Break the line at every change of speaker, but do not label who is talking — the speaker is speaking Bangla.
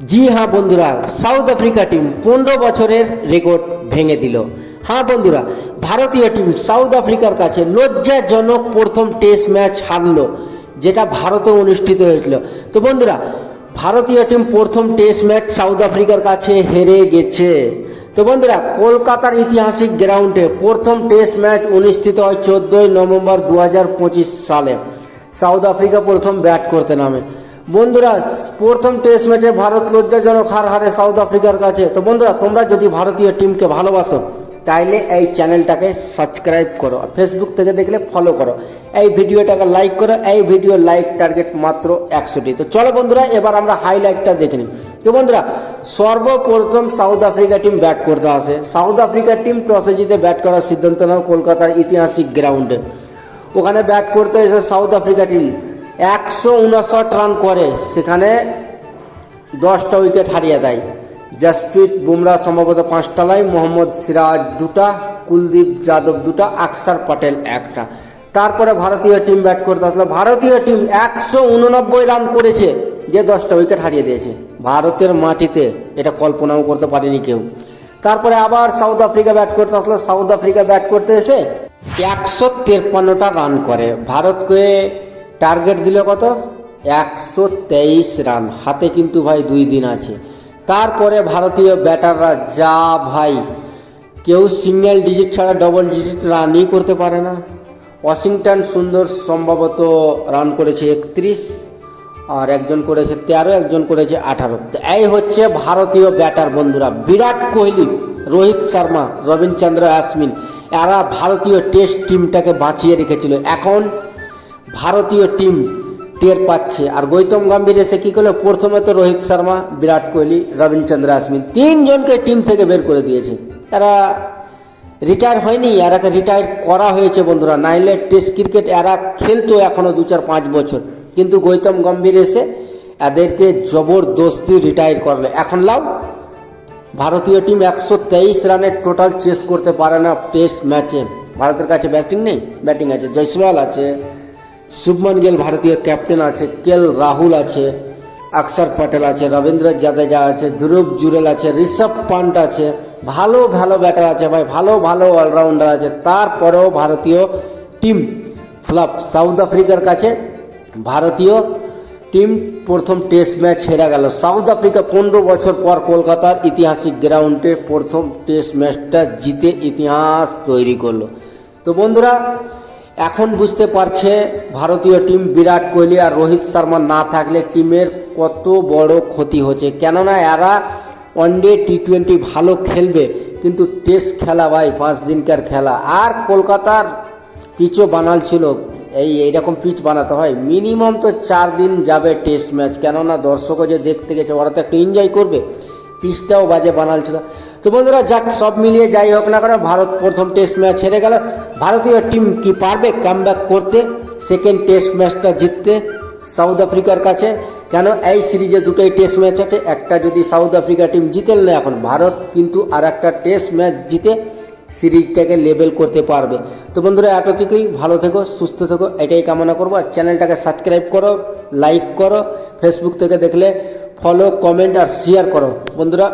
জি হ্যাঁ বন্ধুরা সাউথ আফ্রিকা টিম পনেরো বছরের রেকর্ড ভেঙে দিল। হ্যাঁ বন্ধুরা, ভারতীয় টিম সাউথ আফ্রিকার কাছে লজ্জাজনক প্রথম টেস্ট ম্যাচ হারলো, যেটা ভারতে অনুষ্ঠিত হয়েছিল। তো বন্ধুরা, ভারতীয় টিম প্রথম টেস্ট ম্যাচ সাউথ আফ্রিকার কাছে হেরে গেছে। তো বন্ধুরা, কলকাতার ঐতিহাসিক গ্রাউন্ডে প্রথম টেস্ট ম্যাচ অনুষ্ঠিত হয় চোদ্দোই নভেম্বর দু হাজার পঁচিশ সালে। সাউথ আফ্রিকা প্রথম ব্যাট করতে নামে। বন্ধুরা, প্রথম টেস্ট ম্যাচে ভারত লজ্জাজনক হার হারে সাউথ আফ্রিকার কাছে। তো বন্ধুরা, তোমরা যদি ভারতীয় টিমকে ভালোবাসো, তাইলে এই চ্যানেলটাকে সাবস্ক্রাইব করো ফেসবুক থেকে দেখলে ফলো করো। এই ভিডিওটাকে লাইক করো, এই ভিডিও লাইক টার্গেট মাত্র একশোটি। তো চলো বন্ধুরা, এবার আমরা হাইলাইটটা দেখে নিই। তো বন্ধুরা, সর্বপ্রথম সাউথ আফ্রিকা টিম ব্যাট করতে আসে। সাউথ আফ্রিকার টিম টসে জিতে ব্যাট করার সিদ্ধান্ত নেয় কলকাতার ঐতিহাসিক গ্রাউন্ডে ওখানে ব্যাট করতে এসে সাউথ আফ্রিকা টিম একশো উনষাট রান করে, সেখানে দশটা উইকেট হারিয়ে দেয়। জাসপ্রীত বুমরা সম্ভবত পাঁচটা লাই মোহাম্মদ সিরাজ দুটা, কুলদীপ যাদব দুটা, আকসার পটেল একটা। তারপরে ভারতীয় টিম ব্যাট করতে আসলো। ভারতীয় টিম একশো উননব্বই রান করেছে, যে দশটা উইকেট হারিয়ে দিয়েছে। ভারতের মাটিতে এটা কল্পনাও করতে পারেনি কেউ। তারপরে আবার সাউথ আফ্রিকা ব্যাট করতে আসলো। সাউথ আফ্রিকা ব্যাট করতে এসে একশো তেপ্পান্নটা রান করে। ভারতকে টার্গেট দিল কত? একশো তেইশ রান। হাতে কিন্তু ভাই দুই দিন আছে। তারপরে ভারতীয় ব্যাটাররা যা ভাই, কেউ সিঙ্গেল ডিজিট ছাড়া ডবল ডিজিট রানই করতে পারে না। ওয়াশিংটন সুন্দর সম্ভবত রান করেছে একত্রিশ, আর একজন করেছে তেরো, একজন করেছে আঠারো। এই হচ্ছে ভারতীয় ব্যাটার বন্ধুরা। বিরাট কোহলি, রোহিত শর্মা, রবীন্দ্রচন্দ্র অশ্বিন এরা ভারতীয় টেস্ট টিমটাকে বাঁচিয়ে রেখেছিল। এখন ভারতীয় টিম টের পাচ্ছে। আর গৌতম গম্ভীর এসে কি করল? প্রথমে তো রোহিত শর্মা, বিরাট কোহলি, রবীন্দ্রচন্দ্র অশ্বিন তিনজনকে টিম থেকে বের করে দিয়েছে। এরা রিটায়ার হয়নি, এরাকে রিটায়ার করা হয়েছে বন্ধুরা। নাইলে টেস্ট ক্রিকেট এরা খেলতো এখনও দু চার পাঁচ বছর। কিন্তু গৌতম গম্ভীর এসে এদেরকে জবরদস্তি রিটায়ার করলে। এখন লাভ ভারতীয় টিম একশো তেইশ রানের টোটাল চেস করতে পারে না টেস্ট ম্যাচে। ভারতের কাছে ব্যাটিং নেই? ব্যাটিং আছে। জয়সওয়াল আছে শুভমন গেল, ভারতীয় ক্যাপ্টেন আছে কেল রাহুল আছে অক্ষর পটেল আছে, রবীন্দ্র জাদেজা আছে, ধ্রুব জুরেল আছে, ঋষভ পান্ট আছে, ভালো ভালো ব্যাটার আছে ভাই, ভালো ভালো অলরাউন্ডার আছে। তারপরেও ভারতীয় টিম ফ্লপ সাউথ আফ্রিকার কাছে ভারতীয় টিম প্রথম টেস্ট ম্যাচ হেরে গেল। সাউথ আফ্রিকা পনেরো বছর পর কলকাতার ঐতিহাসিক গ্রাউন্ডে প্রথম টেস্ট ম্যাচটা জিতে ইতিহাস তৈরি করল। তো বন্ধুরা এখন বুঝতে পারছে ভারতীয় টিম বিরাট কোহলি আর রোহিত শর্মা না থাকলে টিমের কত বড় ক্ষতি হচ্ছে। কেননা এরা ওয়ানডে টি টোয়েন্টি ভালো খেলবে, কিন্তু টেস্ট খেলা ভাই, পাঁচ দিনকার খেলা। আর কলকাতার পিচও বানাল ছিল, এই এইরকম পিচ বানাতে হয়। মিনিমাম তো চার দিন যাবে টেস্ট ম্যাচ কেননা দর্শকও যে দেখতে গেছে, ওরা তো একটু এনজয় করবে। পিচটাও বাজে বানাল ছিল। তো বন্ধুরা, যাক, সব মিলিয়ে যাই হোক না কেন, ভারত প্রথম টেস্ট ম্যাচ হেরে গেল। ভারতীয় টিম কি পারবে কাম করতে? সেকেন্ড টেস্ট ম্যাচটা জিততে সাউথ আফ্রিকার কাছে। কেন? এই সিরিজে দুটোই টেস্ট ম্যাচ আছে। একটা যদি সাউথ আফ্রিকা টিম জিতেল না এখন ভারত কিন্তু আর একটা টেস্ট ম্যাচ জিতে সিরিজটাকে লেভেল করতে পারবে। তো বন্ধুরা এত থেকেই ভালো থেকো, সুস্থ থেকো, এটাই কামনা করব। আর চ্যানেলটাকে সাবস্ক্রাইব করো লাইক করো ফেসবুক থেকে দেখলে ফলো কমেন্ট আর শেয়ার করো। বন্ধুরা